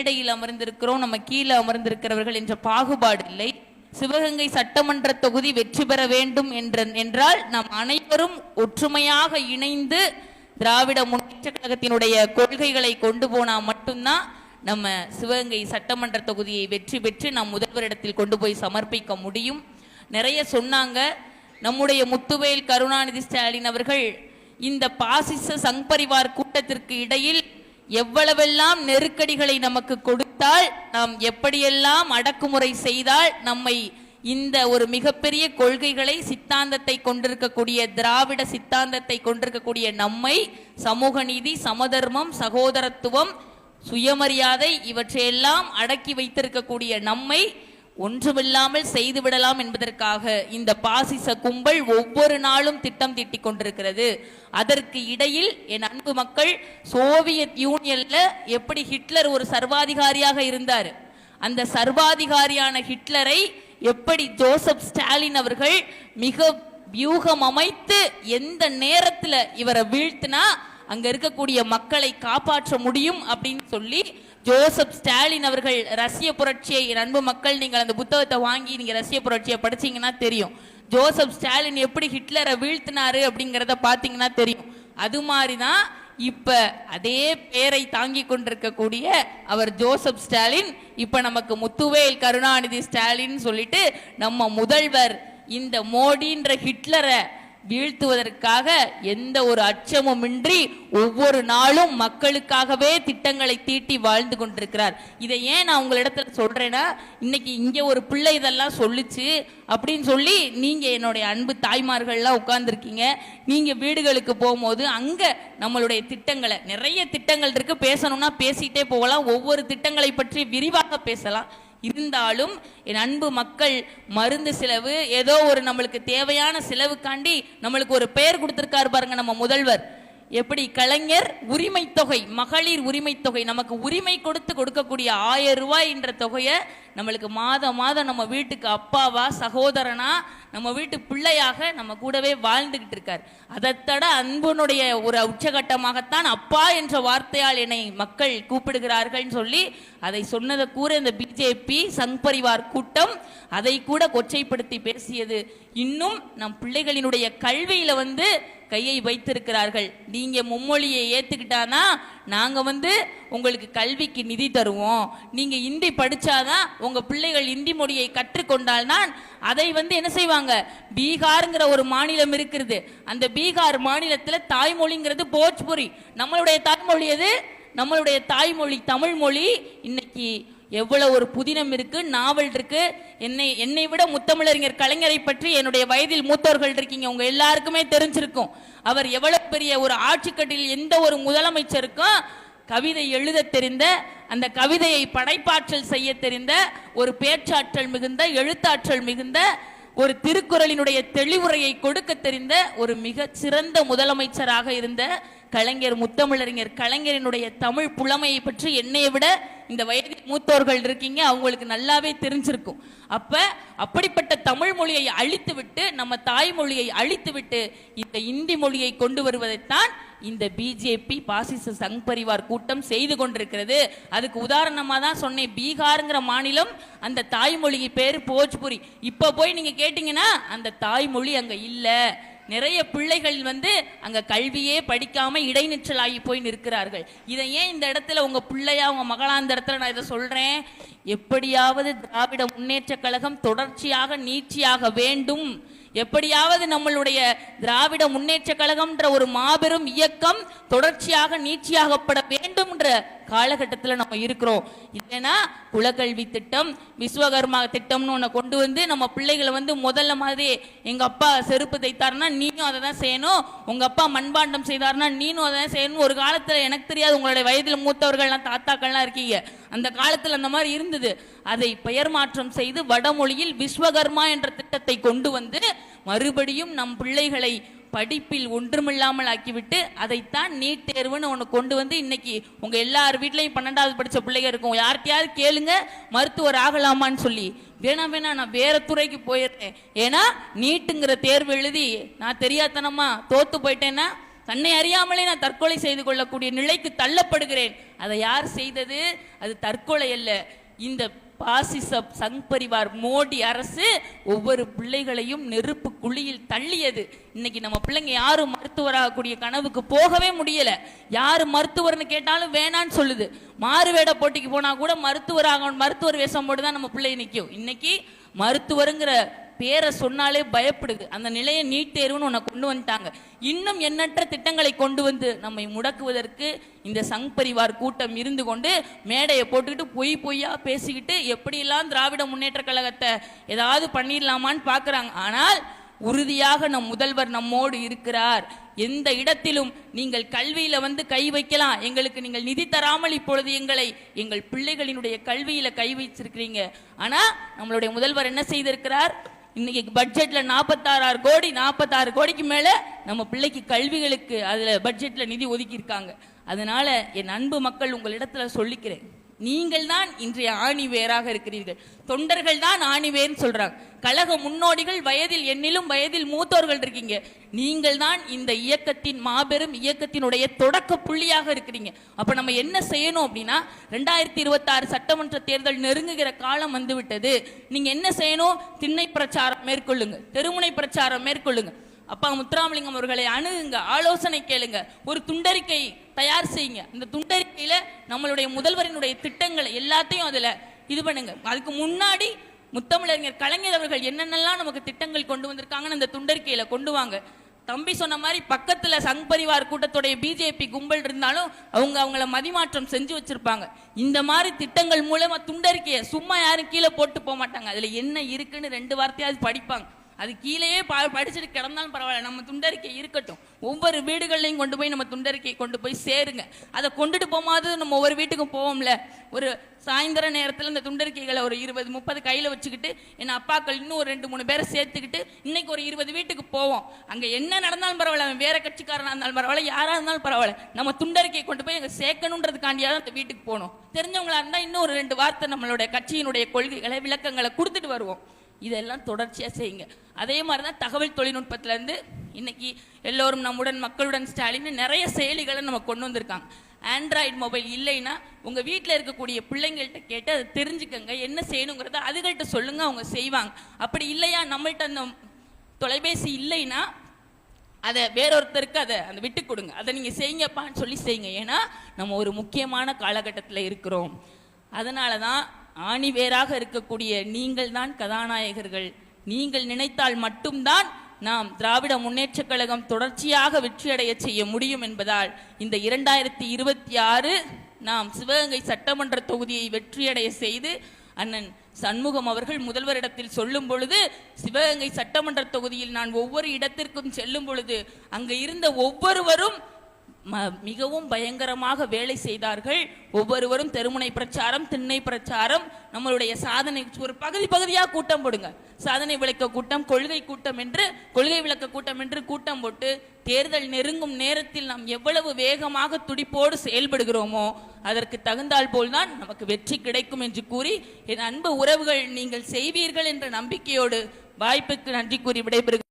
மேடையில் அமர்ந்திருக்கிறோம். நம்ம கீழே அமர்ந்திருக்கிறவர்கள் என்ற பாகுபாடு இல்லை. சிவகங்கை சட்டமன்ற தொகுதி வெற்றி பெற வேண்டும் என்ற என்றால் நாம் அனைவரும் ஒற்றுமையாக இணைந்து திராவிட முன்னேற்ற கழகத்தினுடைய கொள்கைகளை கொண்டு போனா மட்டும்தான் நம்ம சிவகங்கை சட்டமன்ற தொகுதியை வெற்றி பெற்று நம் முதல்வரிடத்தில் கொண்டு போய் சமர்ப்பிக்க முடியும். நிறைய சொன்னாங்க. நம்முடைய முத்துவேல் கருணாநிதி ஸ்டாலின் அவர்கள் இந்த பாசிச சங்பரிவார் கூட்டத்திற்கு இடையில் எவ்வளவெல்லாம் நெருக்கடிகளை நமக்கு கொடுத்தால் நாம் எப்படியெல்லாம் அடக்குமுறை செய்தால் நம்மை இந்த ஒரு மிகப்பெரிய கொள்கைகளை சித்தாந்தத்தை கொண்டிருக்கக்கூடிய திராவிட சித்தாந்தத்தை கொண்டிருக்கக்கூடிய நம்மை சமூக நீதி சமதர்மம் சகோதரத்துவம் சுயமரியாதை இவற்றையெல்லாம் அடக்கி வைத்திருக்கக்கூடிய நம்மை ஒன்றுமில்லாமல் செய்துவிடலாம் என்பதற்காக இந்த பாசிச கும்பல் ஒவ்வொரு நாளும் திட்டம் தீட்டிக் கொண்டிருக்கிறது. அதற்கு இடையில் என் அன்பு மக்கள் சோவியத் யூனியன்ல எப்படி ஹிட்லர் ஒரு சர்வாதிகாரியாக இருந்தார். அந்த சர்வாதிகாரியான ஹிட்லரை எப்படி ஜோசப் ஸ்டாலின் அவர்கள் மிக வியூகம் அமைத்து எந்த நேரத்தில் இவரை வீழ்த்தினா அங்க இருக்கக்கூடிய மக்களை காப்பாற்ற முடியும் அப்படின்னு சொல்லி ஜோசப் ஸ்டாலின் அவர்கள் ரஷ்ய புரட்சியை அன்பு மக்கள் நீங்கள் அந்த புத்தகத்தை வாங்கி நீங்க ரஷ்ய புரட்சியை படிச்சீங்கன்னா தெரியும். ஜோசப் ஸ்டாலின் எப்படி ஹிட்லரை வீழ்த்தினாரு அப்படிங்கிறத பார்த்தீங்கன்னா தெரியும். அது மாதிரி தான் இப்ப அதே பேரை தாங்கி கொண்டிருக்கக்கூடிய அவர் ஜோசப் ஸ்டாலின். இப்ப நமக்கு முத்துவேல் கருணாநிதி ஸ்டாலின் சொல்லிட்டு நம்ம முதல்வர் இந்த மோடின்ற ஹிட்லரை வீழ்த்துவதற்காக எந்த ஒரு அச்சமுமின்றி ஒவ்வொரு நாளும் மக்களுக்காகவே திட்டங்களை தீட்டி வாழ்ந்து கொண்டிருக்கிறார். இதை ஏன் நான் உங்களிடத்துல சொல்றேன்னா இன்னைக்கு இங்க ஒரு பிள்ளை இதெல்லாம் சொல்லுச்சு அப்படின்னு சொல்லி நீங்க என்னுடைய அன்பு தாய்மார்கள்லாம் உட்கார்ந்துருக்கீங்க. நீங்க வீடுகளுக்கு போகும்போது அங்க நம்மளுடைய திட்டங்களை நிறைய திட்டங்கள் இருக்கு. பேசணும்னா பேசிட்டே போகலாம். ஒவ்வொரு திட்டங்களை பற்றி விரிவாக பேசலாம். இருந்தாலும் என் அன்பு மக்கள் மருந்து செலவு ஏதோ ஒரு நம்மளுக்கு தேவையான செலவுக்காண்டி நம்மளுக்கு ஒரு பெயர் கொடுத்துருக்காரு பாருங்க நம்ம முதல்வர். எப்படி கலைஞர் உரிமை தொகை மகளிர் உரிமை தொகை நமக்கு உரிமை கொடுத்து கொடுக்கக்கூடிய ஆயிரம் ரூபாய் என்ற தொகையை நம்மளுக்கு மாதம் மாதம் நம்ம வீட்டுக்கு அப்பாவா சகோதரனா நம்ம வீட்டு பிள்ளையாக நம்ம கூடவே வாழ்ந்துகிட்டு இருக்கார். அதைத்தட அன்புனுடைய ஒரு உச்சகட்டமாகத்தான் அப்பா என்ற வார்த்தையால் என்னை மக்கள் கூப்பிடுகிறார்கள்னு சொல்லி அதை சொன்னதை கூற இந்த பிஜேபி சங் பரிவார் கூட்டம் அதை கூட கொச்சைப்படுத்தி பேசியது. இன்னும் நம் பிள்ளைகளினுடைய கல்வியில வந்து கையை வைத்திருக்கிறார்கள். நீங்க மும்மொழியை ஏத்துக்கிட்டானா நாங்க வந்து உங்களுக்கு கல்விக்கு நிதி தருவோம். நீங்க இந்தி படிச்சாதான் உங்க பிள்ளைகள் இந்தி மொழியை கற்றுக்கொண்டால்தான் அதை வந்து என்ன செய்வாங்க? பீகார்ங்கிற ஒரு மாநிலம் இருக்கிறது. அந்த பீகார் மாநிலத்துல தாய்மொழிங்கிறது போஜ்புரி. நம்மளுடைய தாய்மொழி எது? நம்மளுடைய தாய்மொழி தமிழ் மொழி இன்னைக்கு எவ்வளவு ஒரு புதினம் இருக்கு நாவல் இருக்கு. என்னை என்னை விட முத்தமிழறிஞர் கலைஞரை பற்றி என்னுடைய வயதில் மூத்தவர்கள் இருக்கீங்க. உங்க எல்லாருக்குமே தெரிஞ்சிருக்கும். அவர் எவ்வளவு பெரிய ஒரு ஆட்சிக்கட்டில் எந்த ஒரு முதலமைச்சருக்கும் கவிதை எழுத தெரிந்த அந்த கவிதையை படைப்பாற்றல் செய்ய தெரிந்த ஒரு பேச்சாற்றல் மிகுந்த எழுத்தாற்றல் மிகுந்த ஒரு திருக்குறளினுடைய தெளிவுரையை கொடுக்க தெரிந்த ஒரு மிக சிறந்த முதலமைச்சராக இருந்த கலைஞர் முத்தமிழறிஞர் கலைஞரினுடைய தமிழ் புலமையை பற்றி என்னை விட இந்த வயது மூத்தோர்கள் இருக்கீங்க அவங்களுக்கு நல்லாவே தெரிஞ்சிருக்கும். அப்ப அப்படிப்பட்ட தமிழ் மொழியை அழித்து விட்டு நம்ம தாய்மொழியை அழித்து விட்டு இந்த இந்தி மொழியை கொண்டு வருவதைத்தான் இந்த பிஜேபி பாசிச சங் பரிவார் கூட்டம் செய்து கொண்டிருக்கிறது. அதுக்கு உதாரணமா தான் சொன்னேன் பீகாருங்கிற மாநிலம் அந்த தாய்மொழி பேர் போஜ்புரி. இப்ப போய் நீங்க கேட்டீங்கன்னா அந்த தாய்மொழி அங்க இல்லை. நிறைய பிள்ளைகள் வந்து அங்க கல்வியே படிக்காம இடைநிற்றலாகி போய் நிற்கிறார்கள். இதை ஏன் இந்த இடத்துல உங்க பிள்ளையா உங்க மகளா இந்த இடத்துல நான் இதை சொல்றேன்? எப்படியாவது திராவிட முன்னேற்ற கழகம் தொடர்ச்சியாக நீட்சியாக வேண்டும். எப்படியாவது நம்மளுடைய திராவிட முன்னேற்ற கழகம்ன்ற ஒரு மாபெரும் இயக்கம் தொடர்ச்சியாக நீட்சியாகப்பட வேண்டும்ன்ற காலகட்டத்தில் நம்ம இருக்கிறோம். இல்லைன்னா குலக்கல்வி திட்டம் விஸ்வகர்மா திட்டம்னு ஒன்று கொண்டு வந்து நம்ம பிள்ளைகளை வந்து முதல்ல மாதிரி எங்கள் அப்பா செருப்பு தைத்தாருன்னா நீயும் அதை தான் செய்யணும். உங்க அப்பா மண்பாண்டம் செய்தாருன்னா நீனும் அதை தான் செய்யணும். ஒரு காலத்துல எனக்கு தெரியாது உங்களுடைய வயதில் மூத்தவர்கள்லாம் தாத்தாக்கள்லாம் இருக்கீங்க. அந்த காலத்தில் அந்த மாதிரி இருந்தது. அதை பெயர் மாற்றம் செய்து வடமொழியில் விஸ்வகர்மா என்ற திட்டத்தை கொண்டு வந்து மறுபடியும் நம் பிள்ளைகளை படிப்பில் ஒன்றுமில்லாமல் ஆக்கிவிட்டு அதைத்தான் நீட் தேர்வுன்னு ஒன்று கொண்டு வந்து இன்னைக்கு உங்க எல்லார் வீட்லையும் பன்னெண்டாவது படித்த பிள்ளைங்க இருக்கும். யார்கிட்டயாவது கேளுங்க மருத்துவர் ஆகலாமான்னு சொல்லி. வேணா வேணா நான் வேற துறைக்கு போயிடுறேன் ஏன்னா நீட்டுங்கிற தேர்வு எழுதி நான் தெரியாதனமா தோத்து போயிட்டேன்னா தன்னை அறியாமலே நான் தற்கொலை செய்து கொள்ளக்கூடிய நிலைக்கு தள்ளப்படுகிறேன். அதை யார் செய்தது? அது தற்கொலை அல்ல. இந்த பாசிச சங் பரிவார் மோடி அரசு ஒவ்வொரு பிள்ளைகளையும் நெருப்பு குழியில் தள்ளியது. இன்னைக்கு நம்ம பிள்ளைங்க யாரும் மருத்துவராகக்கூடிய கனவுக்கு போகவே முடியல. யாரு மருத்துவர்னு கேட்டாலும் வேணான்னு சொல்லுது. மாறுவேட போட்டிக்கு போனா கூட மருத்துவராக மருத்துவர் வேஷம் போட்டு தான் நம்ம பிள்ளை நிற்கும் இன்னைக்கு மருத்துவருங்கிற பேரை சொன்னாலே பயப்படுது. அந்த நிலையை நீட் தேர்வுன்னு ஒன்று கொண்டு வந்துட்டாங்க. இன்னும் எண்ணற்ற திட்டங்களை கொண்டு வந்து நம்மை முடக்குவதற்கு இந்த சங் பரிவார் கூட்டம் இருந்து கொண்டு மேடையை போட்டுக்கிட்டு பொய் பொய்யா பேசிக்கிட்டு எப்படியெல்லாம் திராவிட முன்னேற்ற கழகத்தை ஏதாவது பண்ணிடலாமான்னு பார்க்குறாங்க. ஆனால் உறுதியாக நம் முதல்வர் நம்மோடு இருக்கிறார். எந்த இடத்திலும் நீங்கள் கல்வியில வந்து கை வைக்கலாம். எங்களுக்கு நீங்கள் நிதி தராமல் இப்பொழுது எங்களை எங்கள் பிள்ளைகளினுடைய கல்வியில கை வச்சிருக்கிறீங்க ஆனா நம்மளுடைய முதல்வர் என்ன செய்திருக்கிறார்? இன்னைக்கு பட்ஜெட்ல நாற்பத்தாறாறு கோடி நாற்பத்தாறு கோடிக்கு மேல நம்ம பிள்ளைக்கு கல்விகளுக்கு அதுல பட்ஜெட்ல நிதி ஒதுக்கி இருக்காங்க அதனால என் அன்பு மக்கள் உங்களிடத்துல சொல்லிக்கிறேன். நீங்கள் தான் இன்றைய ஆணி வேராக இருக்கிறீர்கள். தொண்டர்கள் தான் ஆணி வேர்னு சொல்றாங்க. கழக முன்னோடிகள் வயதில் என்னிலும் வயதில் மூத்தோர்கள் இருக்கீங்க. நீங்கள் தான் இந்த இயக்கத்தின் மாபெரும் இயக்கத்தினுடைய தொடக்க புள்ளியாக இருக்கிறீங்க. அப்ப நம்ம என்ன செய்யணும் அப்படின்னா ரெண்டாயிரத்தி இருபத்தாறு சட்டமன்ற தேர்தல் நெருங்குகிற காலம் வந்துவிட்டது. நீங்க என்ன செய்யணும்? திண்ணை பிரச்சாரம் மேற்கொள்ளுங்க. தெருமுனை பிரச்சாரம் மேற்கொள்ளுங்க. அப்பா முத்துராமலிங்கம் அவர்களை அணுகுங்க ஆலோசனை கேளுங்க ஒரு துண்டறிக்கை தயார் செய்யுங்க. இந்த துண்டறிக்கையில நம்மளுடைய முதல்வரினுடைய திட்டங்களை எல்லாத்தையும் அதுல இது பண்ணுங்க. அதுக்கு முன்னாடி முத்தமிழறிஞர் கலைஞர் அவர்கள் என்னென்னலாம் நமக்கு திட்டங்கள் கொண்டு வந்திருக்காங்கன்னு அந்த துண்டறிக்கையில கொண்டு வாங்க. தம்பி சொன்ன மாதிரி பக்கத்துல சங் பரிவார் கூட்டத்துடைய பிஜேபி கும்பல் இருந்தாலும் அவங்க அவங்கள மதிமாற்றம் செஞ்சு வச்சிருப்பாங்க. இந்த மாதிரி திட்டங்கள் மூலமா துண்டறிக்கையை சும்மா யாரும் கீழே போட்டு போக மாட்டாங்க அதுல என்ன இருக்குன்னு ரெண்டு வார்த்தையாவது படிப்பாங்க. அது கீழேயே ப படிச்சுட்டு கிடந்தாலும் பரவாயில்ல. நம்ம துண்டறிக்கை இருக்கட்டும். ஒவ்வொரு வீடுகள்லையும் கொண்டு போய் நம்ம துண்டறிக்கை கொண்டு போய் சேருங்க. அதை கொண்டுட்டு போகும்போது நம்ம ஒவ்வொரு வீட்டுக்கும் போவோம்ல. ஒரு சாயந்தர நேரத்தில் இந்த துண்டறிக்கைகளை ஒரு இருபது முப்பது கையில் வச்சுக்கிட்டு என் அப்பாக்கள் இன்னும் ஒரு ரெண்டு மூணு பேரை சேர்த்துக்கிட்டு இன்னைக்கு ஒரு இருபது வீட்டுக்கு போவோம். அங்கே என்ன நடந்தாலும் பரவாயில்ல. அவன் வேற கட்சிக்காரனாக இருந்தாலும் பரவாயில்ல. யாராக இருந்தாலும் பரவாயில்ல. நம்ம துண்டறிக்கை கொண்டு போய் அங்கே சேர்க்கணுன்றதுக்காண்டியாவது அந்த வீட்டுக்கு போகணும். தெரிஞ்சவங்களா இருந்தால் இன்னும் ஒரு ரெண்டு வார்த்தை நம்மளுடைய கட்சியினுடைய கொள்கைகளை விளக்கங்களை கொடுத்துட்டு வருவோம். இதெல்லாம் தொடர்ச்சியாக செய்யுங்க. அதே மாதிரி தான் தகவல் தொழில்நுட்பத்திலேருந்து இன்னைக்கு எல்லோரும் நம்முடன் மக்களுடன் ஸ்டாலின் நிறைய செயலிகளை நம்ம கொண்டு வந்திருக்காங்க. ஆண்ட்ராய்டு மொபைல் இல்லைன்னா உங்கள் வீட்டில் இருக்கக்கூடிய பிள்ளைங்கள்ட்ட கேட்டு அதை தெரிஞ்சுக்கங்க என்ன செய்யணுங்கிறத அதுகள்கிட்ட சொல்லுங்க அவங்க செய்வாங்க. அப்படி இல்லையா நம்மள்கிட்ட அந்த தொலைபேசி இல்லைன்னா அதை வேறொருத்தருக்கு அதை அந்த விட்டு கொடுங்க. அதை நீங்கள் செய்யுங்கப்பான்னு சொல்லி செய்யுங்க. ஏன்னா நம்ம ஒரு முக்கியமான காலகட்டத்தில் இருக்கிறோம். அதனால தான் ஆணிவேராக இருக்கக்கூடிய நீங்கள் தான் கதாநாயகர்கள். நீங்கள் நினைத்தால் மட்டும்தான் நாம் திராவிட முன்னேற்றக் கழகம் தொடர்ச்சியாக வெற்றியடைய செய்ய முடியும் என்பதால் இந்த இரண்டாயிரத்தி இருபத்தி ஆறு நாம் சிவகங்கை சட்டமன்ற தொகுதியை வெற்றியடைய செய்து அண்ணன் சண்முகம் அவர்கள் முதல்வரிடத்தில் சொல்லும் பொழுது சிவகங்கை சட்டமன்ற தொகுதியில் நான் ஒவ்வொரு இடத்திற்கும் செல்லும் பொழுது அங்கு இருந்த ஒவ்வொருவரும் மிகவும் பயங்கரமாக வேலை செய்தார்கள். ஒவ்வொருவரும் தெருமுனை பிரச்சாரம் திண்ணை பிரச்சாரம் நம்மளுடைய சாதனை ஒரு பகுதி பகுதியாக கூட்டம் போடுங்க. சாதனை விளக்க கூட்டம் கொள்கை கூட்டம் என்று கொள்கை விளக்க கூட்டம் என்று கூட்டம் போட்டு தேர்தல் நெருங்கும் நேரத்தில் நாம் எவ்வளவு வேகமாக துடிப்போடு செயல்படுகிறோமோ அதற்கு தகுந்தால் போல்தான் நமக்கு வெற்றி கிடைக்கும் என்று கூறி என் அன்பு உறவுகள் நீங்கள் செய்வீர்கள் என்ற நம்பிக்கையோடு வாய்ப்புக்கு நன்றி கூறி விடைபெறுகிறேன்.